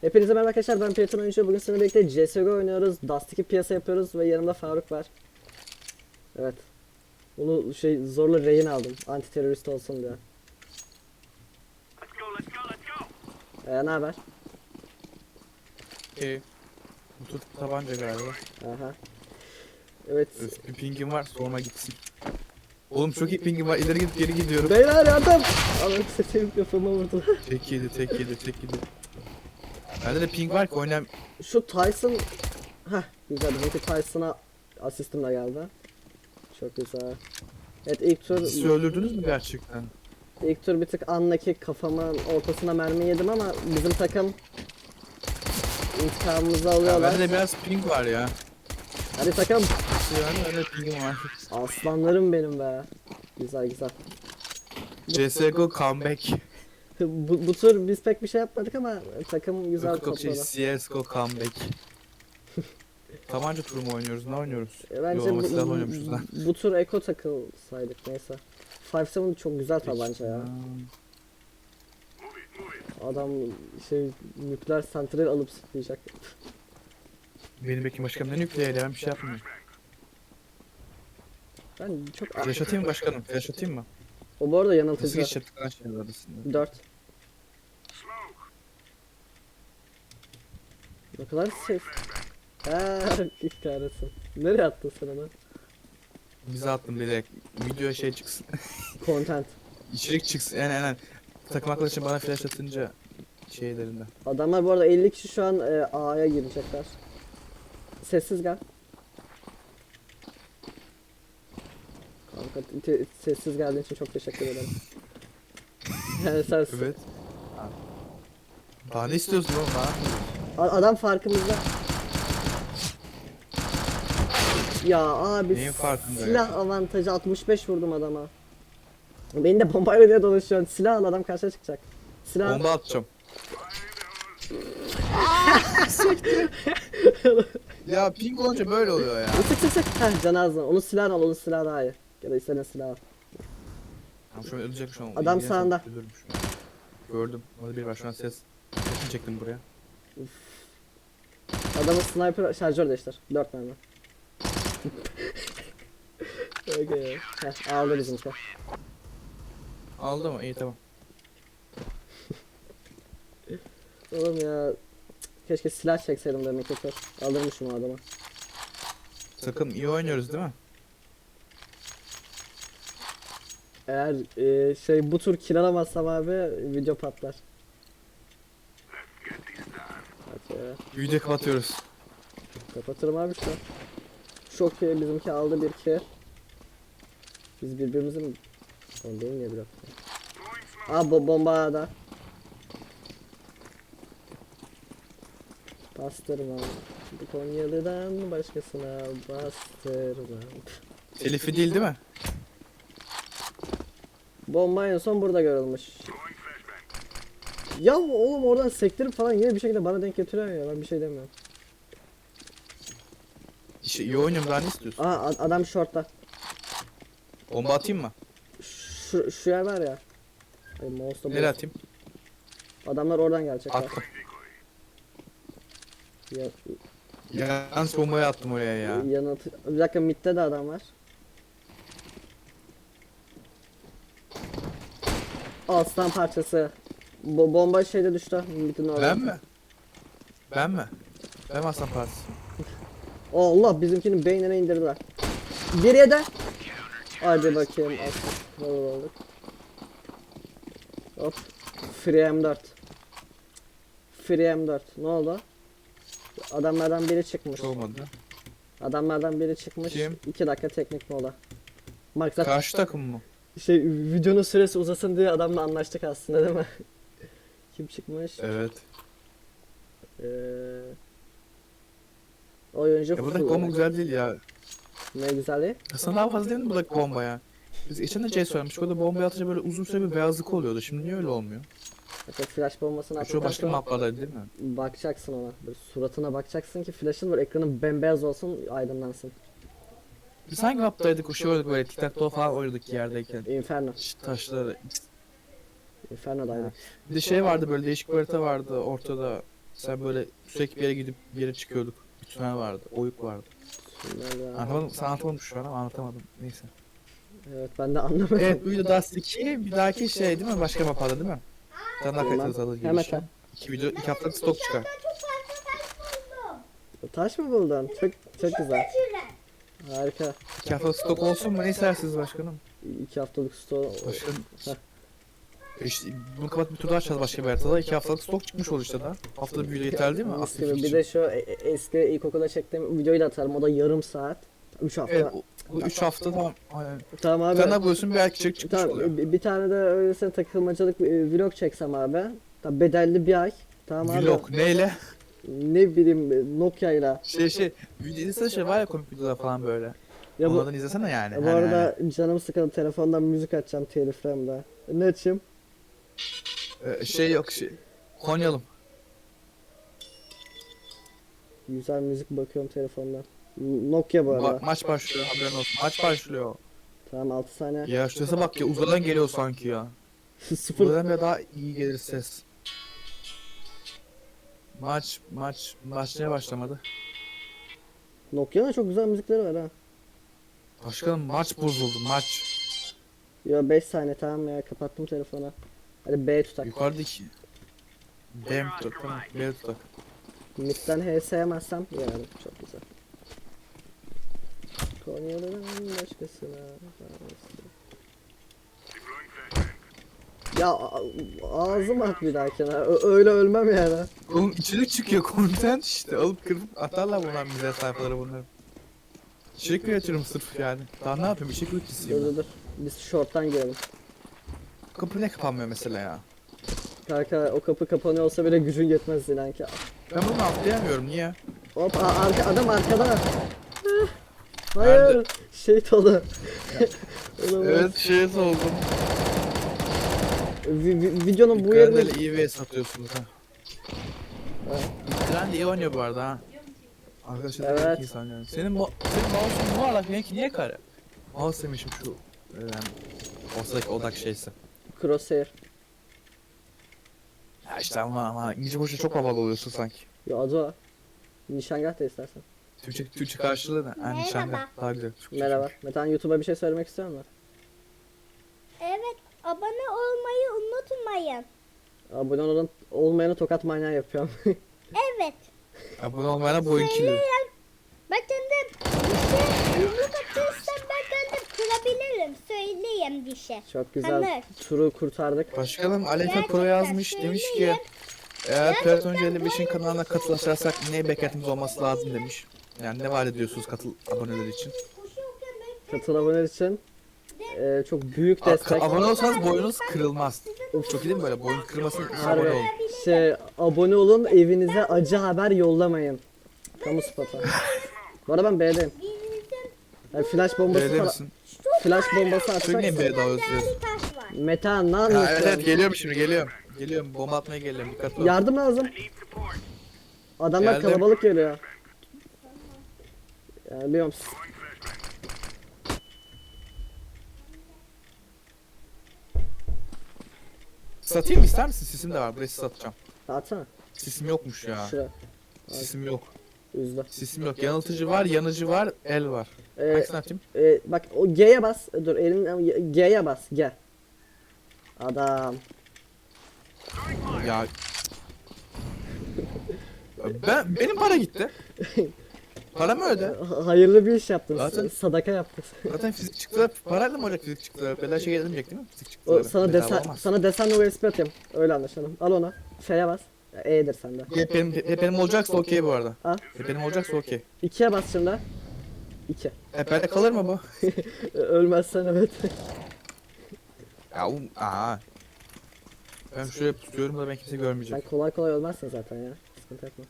Hepinize merhaba arkadaşlar ben Piyaton Oyuncu. Bugün sizinle birlikte CSGO oynuyoruz. Dust 2 piyasa yapıyoruz ve yanımda Faruk var. Evet. Bunu şey zorla rehin aldım. Anti terörist olsun diye. Ee, ne haber? Ee, bu tabanca galiba. Aha. Evet. Bir pingim var sorma gitsin. Oğlum çok iyi pingim var ileri gidip geri gidiyorum. Beyler yardım! Anam sesim kafama vurdu. Tek yedi tek yedi tek yedi. Bende de ping var ki oynayam... Şu Tyson... Heh güzel. Bizimki Tyson'a asistim de geldi. Çok güzel. Evet ilk tur Sizi öldürdünüz mü gerçekten? İlk tur bir tık andaki kafamın ortasına mermi yedim ama bizim takım intikamımızı alıyorlar. bende de biraz ping var ya. Hadi takım. Yani de pingim var. Aslanlarım benim be. Güzel güzel. CSGO comeback. Bu, bu tur biz pek bir şey yapmadık ama takım güzel Yok şey topladı. CSGO comeback. Tabanca turu mu oynuyoruz? Ne oynuyoruz? E, Bence Yo, bu, silah lan. bu tur eko takılsaydık neyse. 5-7 çok güzel tabanca ya. Adam şey nükleer santral alıp sıklayacak. Benim bekim başkanım ne nükleer ya ben bir şey yapmıyorum. Ben çok... Flash atayım mı başkanım? Flash atayım mı? O bu arada Nasıl yanıltıcı. geçecektik lan şeyler arasında? 4. Ne kadar safe. Haa kahretsin. Nereye attın sen onu? Bize attım direkt. Video şey çıksın. Content. İçerik çıksın. Yani yani takım arkadaşım bana flash atınca şeylerinde. Adamlar bu arada 50 kişi şu an e, A'ya girecekler. Sessiz gel. Kanka te- sessiz geldiğin için çok teşekkür ederim. yani sen Evet. Daha ne istiyorsun oğlum? A- adam farkımızda. Ya abi Neyin farkında silah avantajı 65 vurdum adama. Beni de bombayla diye dolaşıyor. Silah al adam karşıya çıkacak. Silah Bomba atacağım. ya ping olunca böyle oluyor ya. sık sık sık. Heh canı ağzına. Onu silah al onu silah daha iyi. Ya da istediğin silah al. Şu an ölecek şu an. Adam sağında. Ölürüm şu an. Gördüm. Orada biri var şu an ses. Sesini çektim buraya. Adamın sniper şarjör değiştir. 4 mermi. okay. Heh, aldı bizimki. Aldı mı? İyi tamam. Oğlum ya. Keşke silah çekseydim demek ki. Alırmışım o adamı. Takım iyi oynuyoruz değil mi? Eğer e, şey bu tur kill alamazsam abi video patlar. Hadi. Video kapatıyoruz. Kapatırım abi şu. Çok iyi bizimki aldı bir kill. Biz birbirimizin benim niye dakika. Aa bo bomba da. Bastırma. Bu Konyalı'dan başkasına bastırma. Telifi değil değil mi? Bomba en son burada görülmüş. Ya oğlum oradan sektirip falan yine bir şekilde bana denk getiriyor ya ben bir şey demiyorum. İşte iyi oynuyorum daha ne istiyorsun? Aa adam shortta. Bomba atayım mı? Şu, şu yer var ya. Ay mouse'da Nereye atayım? Adamlar oradan gelecekler. Attım. Ya, Yalnız bombayı attım oraya ya. yanıt. Bir dakika midde de adam var. Aslan parçası. Bo bomba şeyde düştü. Midin orada. Ben mi? Ben mi? Ben mi Aslan Partisi? Allah bizimkinin beynine indirdiler. Geriye de. Hadi bakayım. Aslan. Olduk. Hop. Free M4. Free M4. Ne oldu? Adamlardan biri çıkmış. Olmadı. Adamlardan biri çıkmış. Kim? 2 dakika teknik mola. Maksat Karşı takım mı? Şey videonun süresi uzasın diye adamla anlaştık aslında değil mi? Kim çıkmış? Evet. Ee, oyuncu Ya buradaki bomba güzel değil ya. Ne güzelliği? Aslında daha fazla değil mi buradaki bomba ya? Biz geçen de CS oynamıştık. Orada bombayı atınca böyle uzun süre bir beyazlık oluyordu. Şimdi niye öyle olmuyor? Bakın flash bombasını Şu attıktan başka sonra maplardaydı değil mi? bakacaksın ona. Böyle suratına bakacaksın ki flash'ın var ekranın bembeyaz olsun aydınlansın. Biz hangi maptaydık? O şey oynadık böyle tic tac toe falan oynadık yerdeyken. Inferno. Taşları. Inferno'daydı. Bir de şey vardı böyle değişik bir harita vardı ortada. Sen böyle sürekli bir yere gidip bir yere çıkıyorduk. Bir tünel vardı. Oyuk vardı. Anlatamadım. Sen anlatamadım şu an ama anlatamadım. Neyse. Evet ben de anlamadım. Evet bu video Dust 2 bir dahaki şey değil mi? Başka mapada değil mi? Sen daha Tamam. kayıtlarız alır Hemen girişi. tak. İki video, iki haftalık stok çıkar. Taş mı buldun? Çok çok güzel. Harika. İki haftalık stok olsun mu? Ne istersiniz başkanım? İki haftalık store. Başkanım. Heh. E İşte bunu kapat bir tur daha açacağız başka bir haritada. İki haftalık stok çıkmış olur işte daha. Haftada bir video yeterli değil mi? Aslında. Bir de şu e- e- eski ilkokulda çektiğim videoyu da atarım. O da yarım saat. Üç hafta. Evet bu, bu üç hafta tamam. Aynen. Tamam abi. tane daha buluyorsun bir erkek çıkmış Tamam oluyor. bir, bir tane de öylesine takılmacalık bir vlog çeksem abi. Tabii bedelli bir ay. Tamam abi. Vlog neyle? Ne bileyim Nokia'yla. Şey şey izlesene şey var ya komik videolar falan böyle. Ya bu, Onlardan izlesene yani. bu Hani arada canım sıkıldı telefondan müzik açacağım telif remde. Ne açayım? hani, e, şey yok şey. Konyalım. Güzel müzik bakıyorum telefondan. Nokia bu arada. Ma- maç başlıyor haberin olsun. Maç başlıyor. Tamam 6 saniye. Ya şu sese bak ya uzaydan geliyor sanki ya. Sıfır. Uzaydan bile daha iyi gelir ses. Maç maç maç niye başlamadı? Nokia'nın çok güzel müzikleri var ha. Başkanım maç bozuldu maç. Ya 5 saniye tamam ya kapattım telefonu. Hadi B tutak. Yukarıdaki. Bem tutak tamam B tutak. Mid'den HS yemezsem yani çok güzel. Konya'dan başkasına. Ya ağzım at bir dahakine. Ö- öyle ölmem yani. Oğlum içerik çıkıyor content işte alıp kırıp atarlar bunlar bize sayfalara bunları. İçerik üretiyorum sırf yani. Daha ne yapayım içerik Dur üreticisiyim dur dur. Biz short'tan girelim. Kapı ne kapanmıyor mesela ya. Kanka o kapı kapanıyor olsa bile gücün yetmez inan ki. Ben bunu atlayamıyorum niye? Hop a- arka, adam arkada. Hayır. Nerede? Şey dolu. Olamaz. Evet şey oldum. Vi- vi- videonun bu Yukarıda yerini iyi ve satıyorsunuz ha. Tren de iyi oynuyor bu arada ha. Arkadaşlar Evet. evet. insan yani. Senin, mo senin mouse'un bu arada benimki niye kare? Mouse demişim şu yani ortadaki odak şeysi. crosshair. Ya işte ama, ama İngilizce boşa çok havalı oluyorsun sanki. Ya adı o. Nişangah da istersen. Türkçe, Türkçe karşılığı ne? Yani nişanda daha güzel. Merhaba. Metan YouTube'a bir şey söylemek istiyor musun? Evet, abone unutmayın. Abone olun, olmayanı tokat manyağı yapıyorum. Evet. Abone olmayana boyun kili. Söyleyin. Ben kendim dişe yumruk atırsam ben kendim kırabilirim. Söyleyeyim dişe. Çok güzel. Turu kurtardık. Başkanım Alefe Pro yazmış demiş ki eğer Platon 55'in kanalına katılaşırsak ne beklentimiz olması lazım demiş. Yani ne vaat ediyorsunuz katıl aboneler için? Katıl aboneler için e, çok büyük destek. abone olsanız boyunuz kırılmaz. Çok iyi değil mi böyle? Boyun kırılmasın abone Harbi. olun. Şey, abone olun, evinize acı haber yollamayın. Kamu spotu. Bu arada ben B'deyim. Yani flash bombası B'de falan. misin? Flash bombası atsak. Sürekli niye B'de alıyorsunuz? Bir taş var. Metan ne Ha, evet evet geliyorum şimdi geliyorum. Geliyorum bomba atmaya geliyorum dikkatli ol. Yardım lazım. Adamlar Geldim. kalabalık geliyor. Yani. Satayım mı ister misin? Sisim de var buraya sis atacağım. Atsana. Sisim yokmuş ya. Şuraya. Sisim yok. Üzdü. Sisim yok. Yanıltıcı var, yanıcı var, el var. Ee, Hangisini atayım? e, bak o G'ye bas. Dur elin G'ye bas. G. Adam. Ya ben benim para gitti. Paramı öde. Ha- Hayırlı bir iş yaptın. Zaten- Sadaka yaptın. Zaten fizik çıktılar. Parayla mı olacak fizik çıktılar? Bedel şey gelmeyecek değil mi? Fizik O sana desen sana desenle USB atayım. Öyle anlaşalım. Al onu. F'ye bas. Ya, E'dir sende. Hep benim, hep benim olacaksa okey bu arada. Hep benim olacaksa okey. 2'ye bas şimdi. 2. Hep bende kalır mı bu? Ölmezsen evet. Ya um, aa. Ben şuraya tutuyorum da ben kimse Sen görmeyecek. kolay kolay ölmezsin zaten ya. Sıkıntı yapma.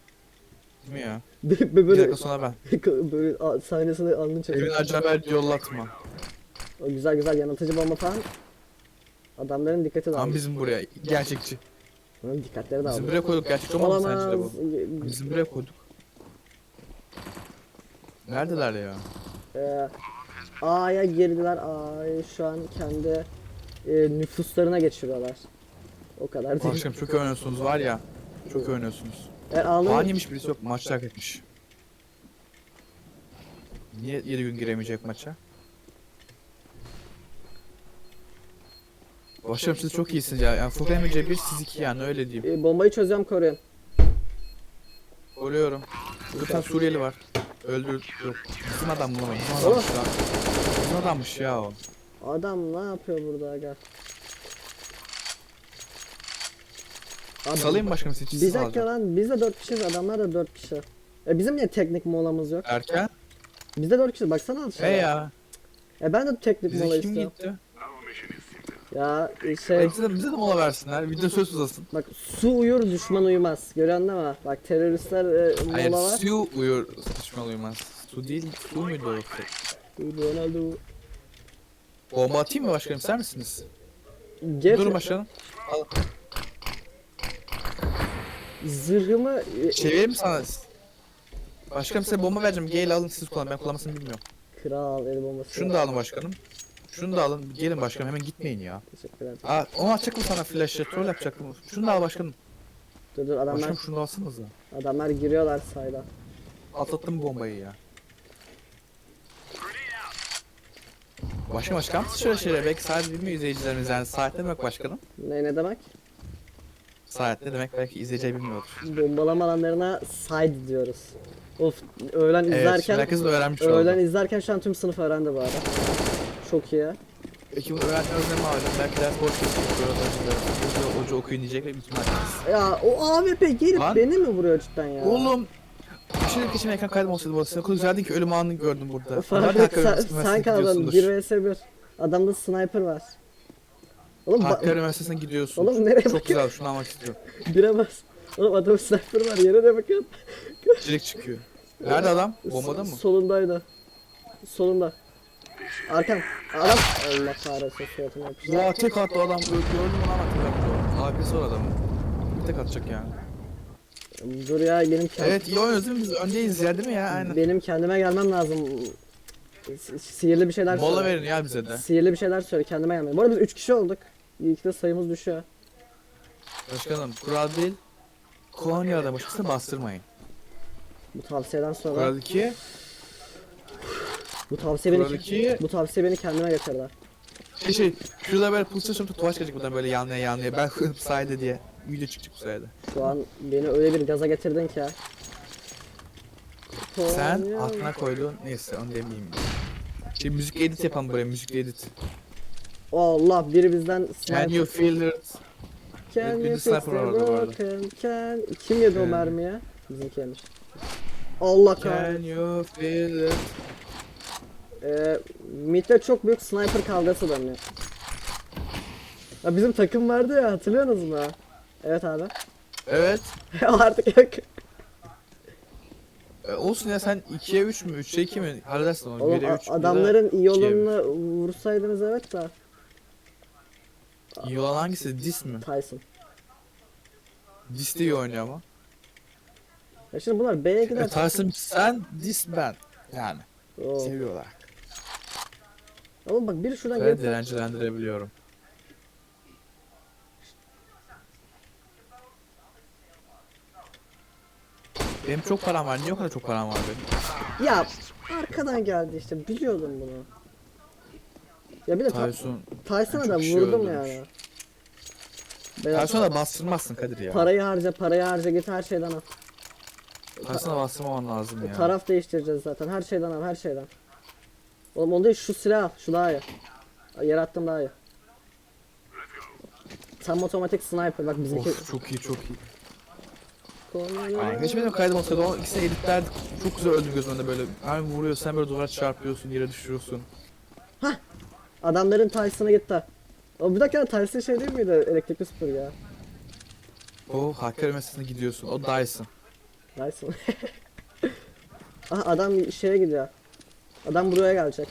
Mi ya? Bir- böyle dakika sonra ben. böyle a- Evin çekiyor. acı haber yollatma. O güzel güzel yanıltıcı bomba falan. Adamların dikkati Ama dağıldı. bizim buraya gerçekçi. Onun dikkatleri Bizim dağıldı. buraya koyduk gerçekçi olmadı mı sence de Olamaz. bu? Bizim buraya koyduk. Neredeler ya? Ee, A'ya girdiler. A'yı şu an kendi e, nüfuslarına geçiriyorlar. O kadar değil. Başkanım çok oynuyorsunuz var ya. Çok oynuyorsunuz. Almayı... yemiş birisi yok maç terk etmiş. Niye 7 gün giremeyecek maça? Başarım siz çok iyisiniz ya. Yani Furkan Emre 1 siz 2 yani öyle diyeyim. Ee, bombayı çözüyorum koruyun. Oluyorum. Bir tane Suriyeli var. Öldür. Yok. Bizim adam mı lan? Bizim adammış ya. Bizim adammış ya o. Adam ne yapıyor burada aga? Abi, Salayım başkanım sizi Bir siz dakika lan biz de 4 kişiyiz adamlar da 4 kişi. E bizim niye teknik molamız yok? Erken. Biz de 4 kişiyiz baksana al He şuraya. ya. E ben de teknik mola Bize kim istiyorum. gitti? Ya şey E, bize, de, bize de mola versinler. De söz uzasın. bak su uyur düşman uyumaz. Görüyorsun değil mi? Bak teröristler e, Hayır mola var. su uyur sıçmalı uyumaz. Su değil, su muydu o? Ronaldo. Bomba atayım mı başkanım ister misiniz? Get Durun başkanım. Zırhımı e, Çevireyim mi sana? Başkanım size bomba vereceğim. Gel alın siz kullanın. Ben kullanmasını bilmiyorum. kral el bombası. Şunu da alın başkanım. Şunu da alın. Gelin başkanım hemen gitmeyin ya. Teşekkür ederim. Aa onu atacak mı sana flash'ı? Troll yapacaktım. Şunu da al başkanım. Dur dur adamlar Başkanım şunu da alsanıza. adamlar giriyorlar sayda. Atlattım bombayı ya. Başkan başkan şöyle şöyle belki saat bilmiyor izleyicilerimiz yani saat ne demek başkanım? Ne ne demek? Saat ne demek belki izleyiciler bilmiyordur. Bombalama alanlarına side diyoruz. Of öğlen Evet izlerken herkes de öğrenmiş öğlen oldu. izlerken şu an tüm sınıf öğrendi bu arada. Çok iyi. Peki bunu öğrenme özlemi aldım. Belki ders boş geçiyor. Hoca, hoca okuyun diyecek ve bütün herkes. Ya o AWP gelip Lan. beni mi vuruyor cidden ya? Oğlum şey geçen ekran kaydım olsaydı bu arada. Sen o kadar güzeldin ki ölüm anını gördüm burada. Nerede et sen, sen gidiyorsundur? 1 vs 1. Adamda sniper var. Oğlum ba- Hakkari Üniversitesi'ne gidiyorsun. Oğlum nereye Çok bakıyorsun? güzel şunu almak istiyorum. Bire bas. Oğlum adam sniper var yere de bakın. Çelik çıkıyor. Nerede adam? Bombada mı? Solundaydı. Solunda. Arkan. Adam. Allah kahretsin suratına yapıştı. Ya tek attı adam. Gördüm onu ama tek attı. Abisi var adamın. Tek atacak yani. Dur ya benim kend- Evet iyi oynuyoruz değil mi? Biz öndeyiz ya değil mi ya? Aynen. benim kendime gelmem lazım. Si- Sihirli bir şeyler Mola söyle. verin ya bize de. Sihirli bir şeyler söyle kendime gelmem. Bu arada biz 3 kişi olduk. İlk de sayımız düşüyor. Başkanım kural değil. Kolonya başkasını bastırmayın. Bu tavsiyeden sonra Kural 2. bu tavsiye beni Kural 2. bu tavsiye beni kendime getirdi. Şey şey. Şurada böyle pulsa şurada tuvaç gelecek buradan böyle yanlaya yanlaya. Ben sayede diye. Video çıkacak bu sayede. Şu an beni öyle bir gaza getirdin ki ya. Sen Konya- aklına koyduğun neyse onu demeyeyim. Şey müzik edit yapalım buraya müzik edit. Allah biri bizden Can you feel it? Can you arada. broken can Kim yedi o Can- mermiye? Bizimki yemiş. Allah Can kahretsin. you feel it? Ee, midde çok büyük sniper kavgası dönüyor. Ya bizim takım vardı ya hatırlıyorsunuz mu? Evet abi. Evet. Artık yok. E, olsun ya sen 2'ye 3 mü 3'e 2 mi halledersin onu Oğlum 1'e a- 3 adamların iyi olanını vursaydınız evet de. İyi olan hangisi? Dis mi? Tyson. Dis de iyi oynuyor ama. Ya şimdi bunlar B'ye E, gider. Tyson sen, Dis ben. Yani Oo. seviyorlar. Oğlum bak biri şuradan gelip direncilendirebiliyorum. Benim çok param var. Niye o kadar çok param var benim? ya arkadan geldi işte biliyordum bunu. Ya bir de Tyson. Tyson'a çok da kişi vurdum öldürmüş. yani. Da bastırmazsın Kadir ya. parayı harca parayı harca git her şeyden al. Tyson'a bastırmaman lazım ya. Taraf değiştireceğiz zaten her şeyden al her şeyden. Oğlum onu değil şu silah al şu daha iyi. Yere attım daha iyi. Tam otomatik sniper bak bizimki. Of çok iyi çok iyi. Aynen. Hiç benim kaydım olsaydı o ikisini editlerdik. Çok güzel öldüm gözümün önünde böyle. Her vuruyor sen böyle duvara çarpıyorsun yere düşürüyorsun. Adamların Tyson'a gitti. O bir dakika Tyson şey değil miydi elektrikli süpürge? O Hakkari Üniversitesi'ne gidiyorsun. O Dyson. Tyson. Aha adam şeye gidiyor. Adam buraya gelecek.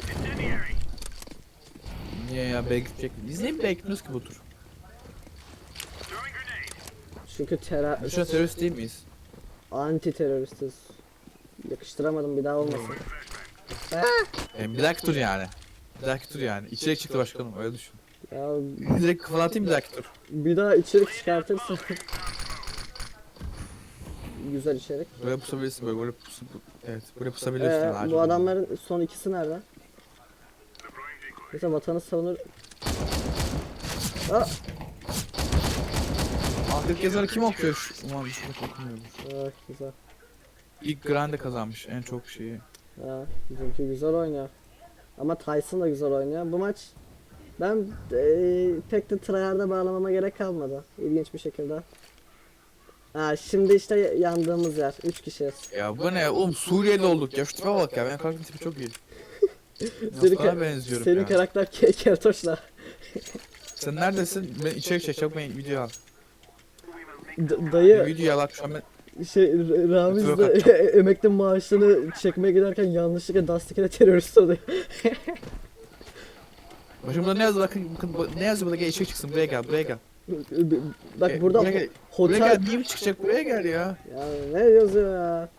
Niye ya B'ye gidecek? Biz niye B'ye gitmiyoruz ki bu tur? Çünkü Biz şu an terörist değil miyiz? anti teröristiz. Yakıştıramadım bir daha olmasın. E, bir dahaki tur yani. Bir dahaki tur yani. İçerik çıktı başkanım öyle düşün. Ya Direkt kafadan atayım bir dahaki tur. bir daha içerik çıkartırsın. güzel içerik. Böyle pusabilirsin böyle böyle pus, evet böyle pusabilirsin. Ee, bu adamların son ikisi nerede? Mesela vatanı savunur. Aa, Artık yazarı kim okuyor? Şu, ulan şu okumuyormuş. evet, güzel. İlk Grande kazanmış en çok şeyi. Ha, bizimki güzel oynuyor. Ama Tyson da güzel oynuyor. Bu maç ben eee, pek de tryhard'a bağlamama gerek kalmadı. İlginç bir şekilde. Ha, şimdi işte yandığımız yer. 3 kişiyiz. Ya bu ne oğlum Suriyeli olduk ya şu tipe bak ya benim karakter tipi çok iyi. Senin, ka- benziyorum senin ya. karakter ke kertoşla. Sen neredesin? Ben içerik çek çabuk ben video al. D- dayı Video al an ben şey Ramiz de emekli maaşını çekmeye giderken yanlışlıkla Dustin'e terörist oluyor. Başımda ne yazıyor bakın, bakın ne yazıyor burada gel içerik çıksın buraya gel buraya gel. Bak E, burada buraya gel, buraya hotel gel niye çıkacak buraya gel ya. ya ne yazıyor ya?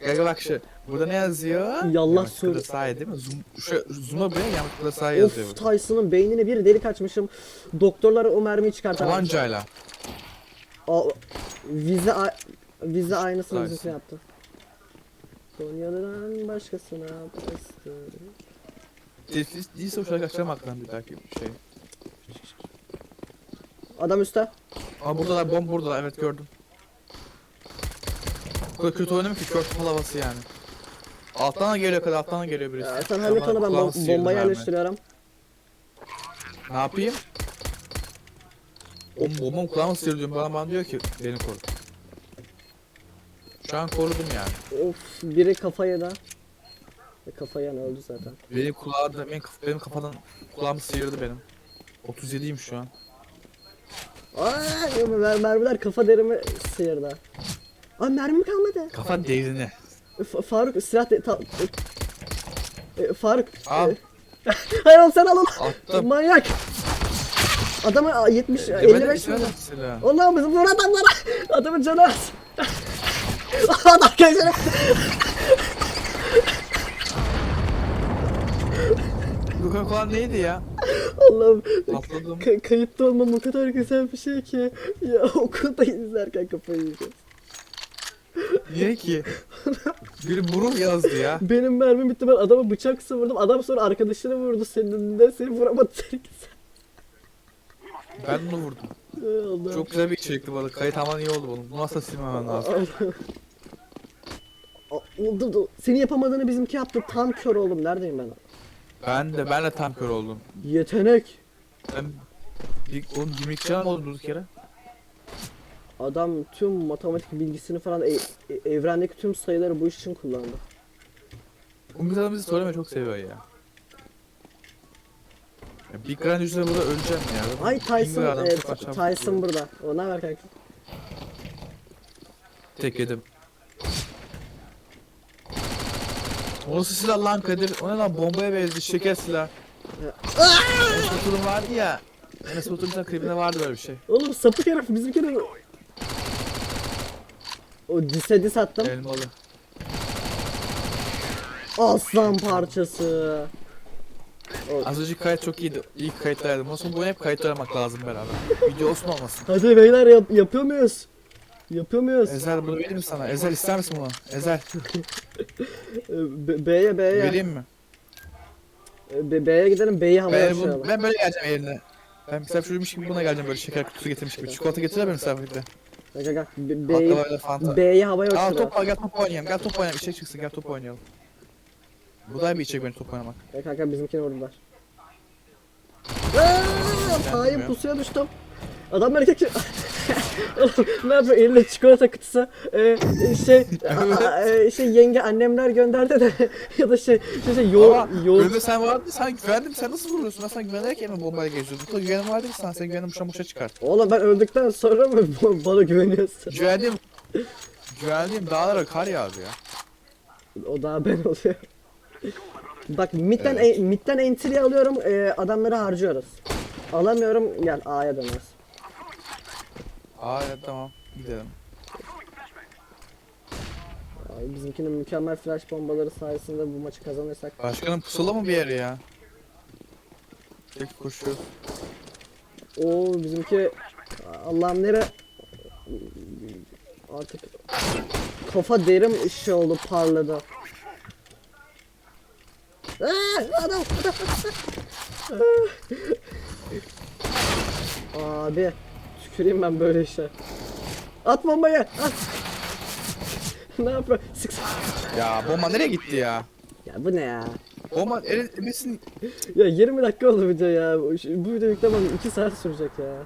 Gel gel bak şu burada ne yazıyor? Yallah söyle. Sahil değil mi? Zoom, şu, zoom'a buraya Yamaç Kıbrıs sahil yazıyor. Of. Tyson'ın beynine bir delik açmışım. Doktorlar o mermiyi çıkartamaz. Tabancayla. O vize a- vize aynısını Tyson. bizimkine yaptı. Konya'dan başkasına bastı. Telsiz değilse o şarkı açacağım aklımdan bir dahaki şey. Adam üstte. Aa buradalar bomb buradalar evet gördüm. O kadar kötü oynamış ki kör kafalı havası yani. Alttan da geliyor kadar alttan da geliyor birisi. Ya, sen onu ben bom- bomba yerleştiriyorum. Ne yapayım? Oğlum bombam kulağımı sıyırdı diyorum bana, bana diyor ki beni koru. Şu an korudum yani. Of biri kafa yedi. E, kafa yiyen öldü zaten. Benim kulağımda benim, kaf- benim kafadan kulağımı sıyırdı benim. 37'yim şu an. Aa, mer mermiler kafa derimi sıyırdı. Aa mermi kalmadı. Kafa değerini. F- Faruk silah de ta- e, e, Faruk. Al. e, Hayır sen al onu. Attım. Manyak. Adama aa, 70 Demeden 55 içine milyon. de silah. Oğlum bizim vur adamlara. Adamın canı az. Adam kendine. Bu kadar neydi ya? Allah'ım Atladım. ka- kayıtta olmam o kadar güzel bir şey ki. Ya okulda izlerken kafayı yiyeceğiz. Niye ki? Biri burun yazdı ya. Benim mermim bitti ben adama bıçak sıvırdım. Adam sonra arkadaşını vurdu senin önünde. Seni vuramadı senin Ben onu vurdum. Allah'ım. Çok güzel bir içerikti bu arada. Kayıt aman iyi oldu bunun. Bunu asla silmemem lazım. Oldu oldu. Seni yapamadığını bizimki yaptı. Tam kör oldum. Neredeyim ben? Ben de ben de tam kör oldum. Yetenek. Ben bir oğlum 22 can oldu durduk yere. Adam tüm matematik bilgisini falan e- e- evrendeki tüm sayıları bu iş için kullandı. Bu kız bizi söyleme çok seviyor ya. Ya bir grand yüzüne burada öleceğim ya. Ay Tyson, e, çok aşağı Tyson burada. O ne haber kanka? Tek yedim. O nasıl silah lan Kadir? O ne lan bombaya benziyor şeker silah. Enes Batur'un vardı ya. Enes Batur'un bir tane klibinde vardı böyle bir şey. Oğlum sapık herif bizimkine O dise dis attım. Elmalı. Aslan parçası. O, Az önceki kayıt çok iyiydi. İlk kayıtlardı. Bundan sonra bu hep kayıt aramak lazım beraber. Video olsun olmasın. Hadi beyler yap yapıyor muyuz? Yapıyor muyuz? Ezel bunu vereyim mi sana? Ezel ister misin bunu? Ezel E, B- B'ye B'ye. vereyim mi? E, B- B'ye gidelim B'yi havaya Ben, bunu, uçuralım. ben böyle geleceğim eline. Ben misafirmiş gibi buna geleceğim böyle şeker kutusu getirmiş gibi. Çikolata getirir misin misafirlikte? Gel gel gel. B'yi Baklavayla fanta. B'yi havaya Aa uçuralım. top var gel top oynayalım. Gel top oynayalım. İçecek çıksın gel top oynayalım. Bu da bir içecek beni top oynamak. Gel kanka bizimkini vurdular. Aaa, hain ya. pusuya düştüm. Adam erkek Oğlum ne yapıyor elinde çikolata kutusu ee, şey a- e, şey yenge annemler gönderdi de ya da şey şey, şey yo yo önünde sen vardın sen güvendin sen nasıl vuruyorsun? Ben sana güvenerek mi bombayla geziyordun? Bu kadar güvenim vardı sana sen güvenim boşa boşa çıkart. Oğlum ben öldükten sonra mı bana güveniyorsun? Güvendiğim Güvendiğim dağlara kar yağdı ya. O daha ben oluyor. Bak midden Evet. e, midden entry alıyorum e, adamları harcıyoruz. Alamıyorum gel A'ya dönüyoruz. Aa evet tamam gidelim. Ay, bizimkinin mükemmel flash bombaları sayesinde bu maçı kazanırsak Başkanım pusula mı bir yere ya? Peki koşuyoruz. O bizimki Allah'ım nere artık Kafa derim şey oldu parladı. Aa, adam. Abi tüküreyim ben böyle işe. At bombayı. At. ne yapıyor? Sık sık. Ya bomba nereye gitti ya? Ya bu ne ya? Bomba erimesin. Ya 20 dakika oldu video ya. Bu- video yüklemem 2 saat sürecek ya.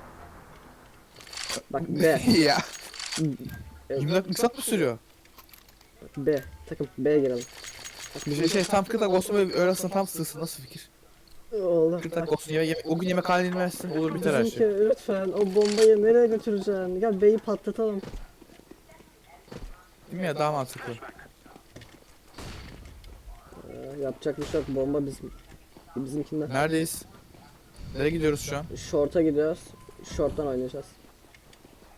Bak B, ya. 20 dakika mı sürüyor? B. Takım B'ye girelim. Bak Şey, şey tam 40 dakika olsun böyle tam sığsın nasıl fikir? oldu. 40 dakika olsun yeme, yeme, o gün yemek haline inmezsin olur biter her Bizimki şey. lütfen o bombayı nereye götüreceksin? Gel B'yi patlatalım. Değil mi ya daha mantıklı. Ee, yapacak bir şey yok. Bomba bizim. Bizimkinden. Neredeyiz? Nereye gidiyoruz şu an? Short'a gidiyoruz. Short'tan oynayacağız.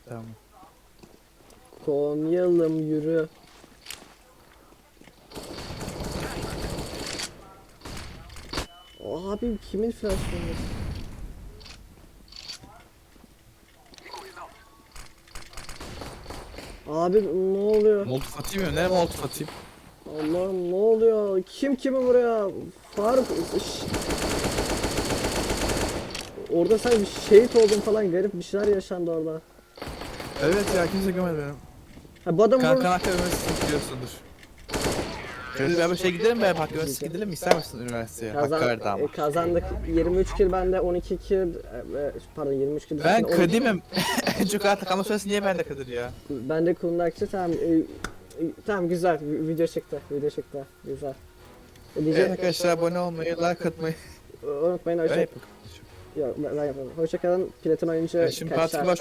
Tamam. Konyalım yürü. Abi kimin flasyonu? Abi ne oluyor? Molotof atayım mı? Nereye molotof atayım? Allah'ım ne oluyor? Kim kimi vuruyor? Faruk. Şş. Orada sen şehit oldun falan garip bir şeyler yaşandı orada. Evet ya kimse görmedi benim. Ha bu adam. Kanka Üniversitesi'ne gidiyorsundur. Şöyle beraber şey gidelim mi? Hakkı Üniversitesi'ne gidelim mi? İster misin üniversiteye? Kazan, verdi ama. e, kazandık 23 kill bende 12 kill e, e, pardon 23 kill Ben derken 12 kadimim. en çok hayatta kalma süresi niye bende Kadir ya? Ben de kundakçı tamam e, e, tamam güzel vi- video çıktı video çıktı güzel. E, Evet arkadaşlar abone olmayı, like atmayı. unutmayın hoşça Öyle yapın. Yok, ben, ben yapalım. Hoşça kalın. Platin oyuncu Ben şimdi kaçar. parti boş ver.